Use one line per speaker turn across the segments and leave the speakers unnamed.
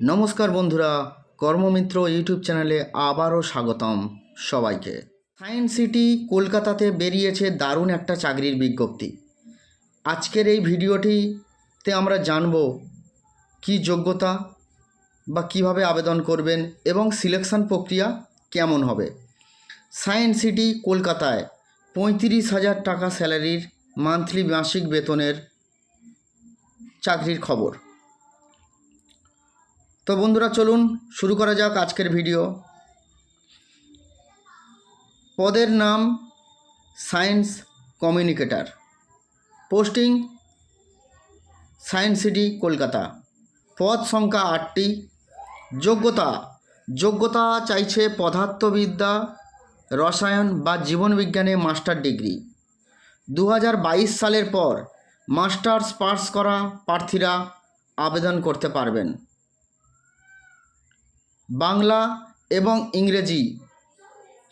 নমস্কার বন্ধুরা, কর্মমিত্র ইউটিউব চ্যানেলে আবারও স্বাগতম সবাইকে। সায়েন্স সিটি কলকাতাতে বেরিয়েছে দারুণ একটা চাকরির বিজ্ঞপ্তি। আজকের এই ভিডিওটিতে আমরা জানব কি যোগ্যতা বা কীভাবে আবেদন করবেন এবং সিলেকশন প্রক্রিয়া কেমন হবে। সায়েন্স সিটি কলকাতায় পঁয়ত্রিশ হাজার টাকা স্যালারির মান্থলি মাসিক বেতনের চাকরির খবর। তো বন্ধুরা চলুন শুরু করা যাক আজকের ভিডিও। পদের নাম science communicator. Posting Science City, Kolkata. পদ সংখ্যা আটটি। যোগ্যতা। যোগ্যতা চাইছে পদার্থবিদ্যা, রসায়ন বা জীবনবিজ্ঞানে মাস্টার ডিগ্রি। দু হাজার বাইশ সালের পর মাস্টার্স পাস করা প্রার্থীরা আবেদন করতে পারবেন। বাংলা এবং ইংরেজি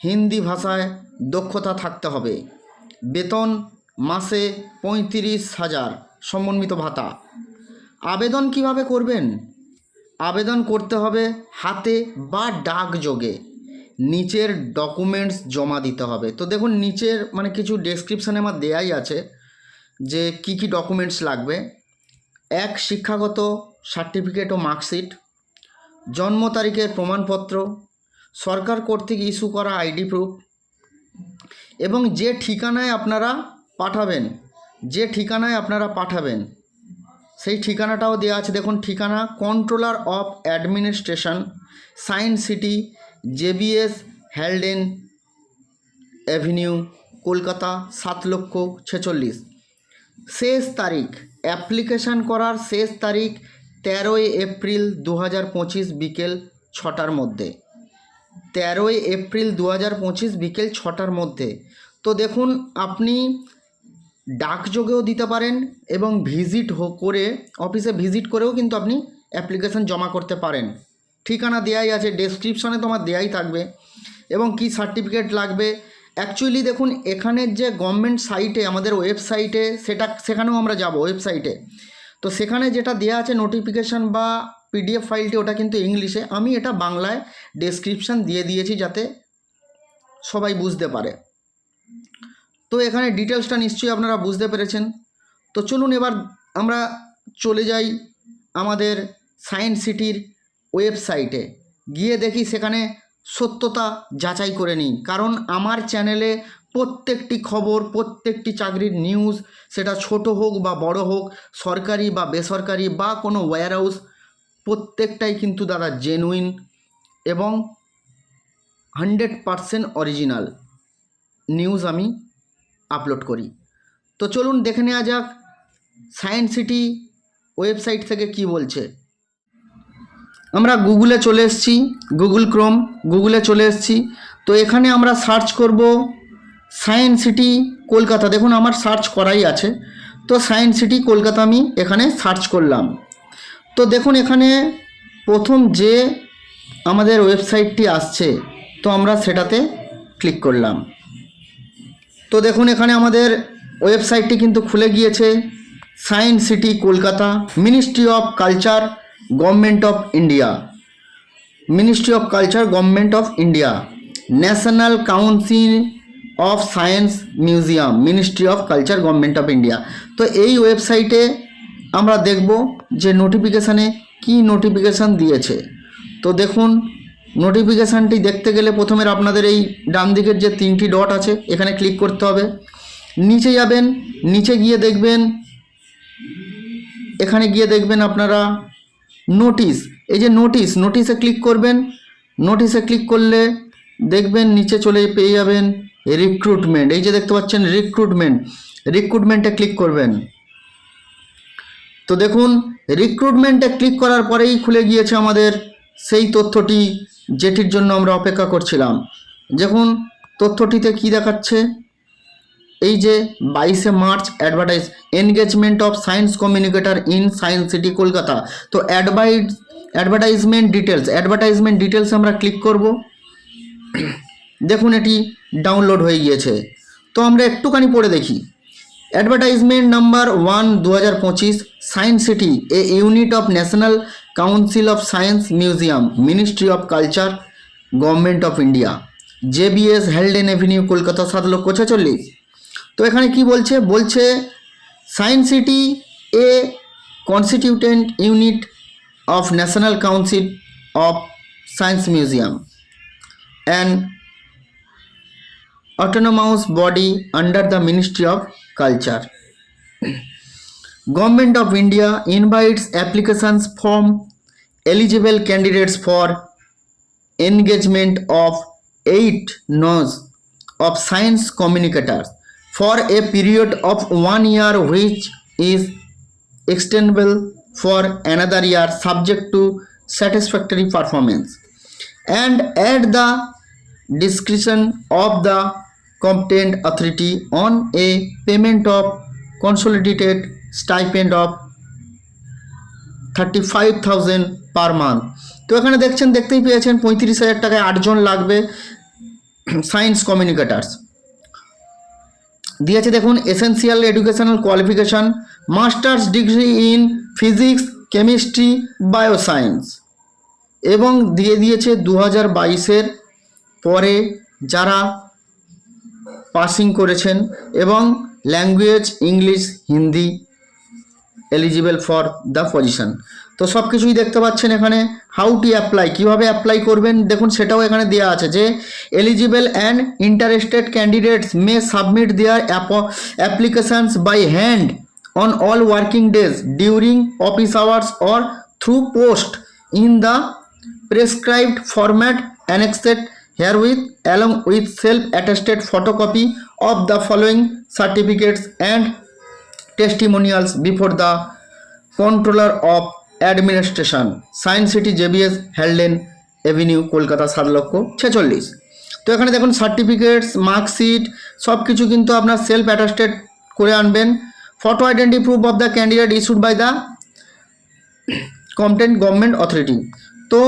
হিন্দি ভাষায় দক্ষতা থাকতে হবে। বেতন মাসে পঁয়ত্রিশ হাজার সমন্বিত ভাতা। আবেদন কীভাবে করবেন? আবেদন করতে হবে হাতে বা ডাকযোগে নিচের ডকুমেন্টস জমা দিতে হবে। তো দেখুন, নিচের মানে কিছু ডেসক্রিপশানে আমার দেয়াই আছে যে কি কি ডকুমেন্টস লাগবে। এক শিক্ষাগত সার্টিফিকেট ও মার্কশিট জন্ম তারিখের প্রমাণপত্র, সরকার কর্তৃক ইস্যু করা আইডি প্রুফ এবং যে ঠিকানায় আপনারা পাঠাবেন, যে ঠিকানায় আপনারা পাঠাবেন, সেই ঠিকানাটাও দেওয়া আছে। দেখুন, ঠিকানা controller of administration science city, J B S Haldane avenue, Kolkata, সাত লক্ষ ছেচল্লিশ। শেষ তারিখ, অ্যাপ্লিকেশান করার শেষ তারিখ তেরোই এপ্রিল দু হাজার পঁচিশ বিকেল ছটার মধ্যে। তেরোই এপ্রিল দু হাজার পঁচিশ বিকেল ছটার মধ্যে। তো দেখুন, আপনি ডাকযোগেও দিতে পারেন এবং ভিজিট করে অফিসে ভিজিট করেও কিন্তু আপনি অ্যাপ্লিকেশান জমা করতে পারেন। ঠিকানা দেয়াই আছে, ডেসক্রিপশনে তোমার দেয়াই থাকবে। এবং কি সার্টিফিকেট লাগবে? অ্যাকচুয়ালি দেখুন, এখানের যে গভর্নমেন্ট সাইটে, আমাদের ওয়েবসাইটে, সেটা, সেখানেও আমরা যাব, ওয়েবসাইটে। তো সেখানে যেটা দেওয়া আছে নোটিফিকেশান বা পিডিএফ ফাইলটি ওটা কিন্তু ইংলিশে আমি এটা বাংলায় ডেসক্রিপশান দিয়ে দিয়েছি যাতে সবাই বুঝতে পারে। তো এখানে ডিটেলসটা নিশ্চয়ই আপনারা বুঝতে পেরেছেন। তো চলুন এবার আমরা চলে যাই আমাদের সায়েন্স সিটির ওয়েবসাইটে গিয়ে দেখি সেখানে সত্যতা যাচাই করে নিই। কারণ আমার চ্যানেলে প্রত্যেকটি খবর, প্রত্যেকটি চাকরির নিউজ সেটা ছোট হোক বা বড় হোক, সরকারি বা বেসরকারি বা কোনো ওয়্যার হাউস প্রত্যেকটাই কিন্তু দাদা জেনুইন এবং হান্ড্রেড পারসেন্ট অরিজিনাল নিউজ আমি আপলোড করি। তো চলুন দেখে নেওয়া যাক সায়েন্স সিটি ওয়েবসাইট থেকে কি বলছে। আমরা গুগলে চলে এসেছি গুগল ক্রোম গুগলে চলে এসেছি। তো এখানে আমরা সার্চ করব সায়েন্স সিটি কলকাতা দেখুন, আমার সার্চ করাই আছে। তো সায়েন্স সিটি কলকাতা আমি এখানে সার্চ করলাম। তো দেখুন, এখানে প্রথম যে আমাদের ওয়েবসাইটটি আসছে, তো আমরা সেটাতে ক্লিক করলাম। তো দেখুন, এখানে আমাদের ওয়েবসাইটটি কিন্তু খুলে গিয়েছে। Science City Kolkata ministry of culture government of India ministry of culture government of India national council of science museum ministry of culture government of India তো এই ওয়েবসাইটে আমরা দেখব যে নোটিফিকেশানে কি নোটিফিকেশান দিয়েছে। তো দেখুন নোটিফিকেশানটি দেখতে গেলে প্রথমে আপনাদের এই ডান দিকের যে তিনটি ডট আছে, এখানে ক্লিক করতে হবে। নিচে যাবেন, নিচে গিয়ে দেখবেন, এখানে গিয়ে দেখবেন আপনারা নোটিশ এই যে নোটিশ নোটিশে ক্লিক করবেন। নোটিশে ক্লিক করলে দেখবেন নিচে চলে পেয়ে যাবেন রিক্রুটমেন্ট এই যে দেখতে পাচ্ছেন রিক্রুটমেন্ট রিক্রুটমেন্টে ক্লিক করবেন। তো দেখুন রিক্রুটমেন্টে ক্লিক করার পরেই খুলে গিয়েছে আমাদের সেই তথ্যটি যেটির জন্য আমরা অপেক্ষা করছিলাম। দেখুন, তথ্যটিতে কি দেখাচ্ছে? এই যে বাইশে March advertise engagement of science communicator in Science City Kolkata. তো advise advertisement details advertisement details আমরা ক্লিক করব। দেখুন এটি ডাউনলোড হয়ে গিয়েছে। তো আমরা একটুখানি পড়ে দেখি। অ্যাডভার্টাইজমেন্ট নাম্বার ওয়ান দু হাজার পঁচিশ science city a unit of national council of science museum ministry of culture government of India J B S Haldane avenue Kolkata সাত লক্ষ ছেচল্লিশ। তো এখানে কি বলছে? বলছে science city a constituent unit of national council of science museum and autonomous body under the Ministry of Culture. Government of India invites applications from eligible candidates for engagement of eight nodes of science communicators for a period of one year which is extendable for another year subject to satisfactory performance and at the discretion of the competent authority on a payment of consolidated stipend of thirty five thousand per month তো এখানে দেখছেন, দেখতেই পেয়েছেন, পঁয়ত্রিশ হাজার টাকায় আটজন লাগবে সায়েন্স কমিউনিকেটার্স দিয়েছে দেখুন essential educational qualification masters degree in physics chemistry bioscience এবং দিয়ে দিয়েছে দু হাজার বাইশের পরে যারা পাসিং করেছেন এবং language English, Hindi eligible for the position. তো সব কিছুই দেখতে পাচ্ছেন এখানে হাউ টু অ্যাপ্লাই কীভাবে অ্যাপ্লাই করবেন, দেখুন সেটাও এখানে দেওয়া আছে যে eligible and interested candidates may submit their applications by hand on all working days during office hours or through post in the prescribed here with along with self attested photocopy of the following certificates and testimonials before the controller of administration science city J B S Haldane avenue Kolkata সাত লক্ষ ছেচল্লিশ। তো এখানে দেখুন certificates marksheet সব কিছু কিন্তু আপনার সেলফ অ্যাটাস্টেড করে আনবেন। Photo identity proof of the candidate issued by the competent government authority তো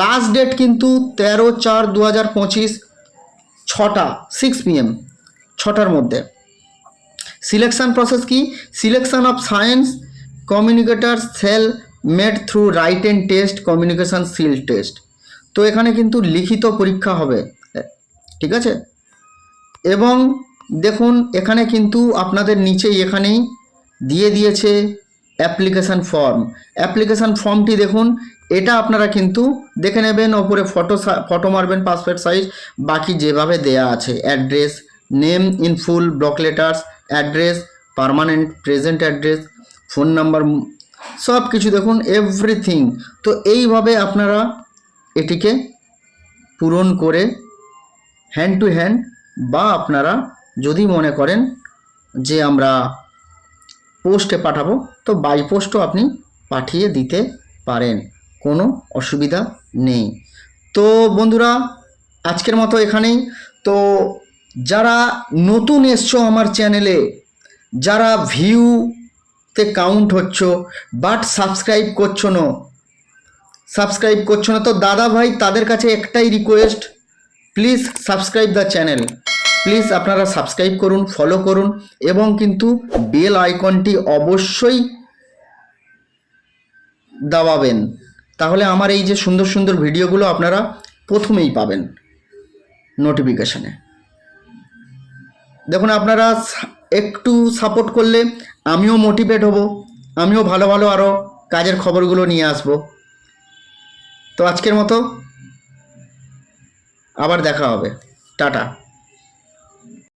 লাস্ট ডেট কিন্তু তেরো চার দু হাজার পঁচিশ ছটা সিক্স পিএম ছটার মধ্যে। সিলেকশন প্রসেস কি? Selection of science communicator shall made through write and test communication skill test তো এখানে কিন্তু লিখিত পরীক্ষা হবে, ঠিক আছে? এবং দেখুন, এখানে কিন্তু আপনাদের নিচেই এখানেই দিয়ে দিয়েছে অ্যাপ্লিকেশান ফর্ম অ্যাপ্লিকেশান ফর্মটি দেখুন এটা আপনারা কিন্তু দেখে নেবেন, ওপরে ফটো ফটো মারবেন পাসপোর্ট সাইজ বাকি যেভাবে দেয়া আছে address name in full block letters address permanent present address phone number সব কিছু দেখুন এভরিথিং তো এইভাবে আপনারা এটিকে পূরণ করে হ্যান্ড টু হ্যান্ড বা আপনারা যদি মনে করেন যে আমরা পোস্টে পাঠাবো, তো বাই পোস্টও আপনি পাঠিয়ে দিতে পারেন। কোনো অসুবিধা নেই। তো বন্ধুরা, আজকের মতো এখানেই। তো যারা নতুন এসছো আমার চ্যানেলে, যারা ভিউতে কাউন্ট হচ্ছ বাট সাবস্ক্রাইব করছ না সাবস্ক্রাইব করছ না, তো দাদা ভাই তাদের কাছে একটাই request please subscribe the channel please আপনারা সাবস্ক্রাইব করুন ফলো করুন, এবং কিন্তু বেল আইকনটি অবশ্যই দাবাবেন। তাহলে আমার এই যে সুন্দর সুন্দর ভিডিওগুলো আপনারা প্রথমেই পাবেন নোটিফিকেশানে দেখুন, আপনারা একটু সাপোর্ট করলে আমিও মোটিভেট হব, আমিও ভালো ভালো আরও কাজের খবরগুলো নিয়ে আসব। তো আজকের মতো আবার দেখা হবে। টাটা।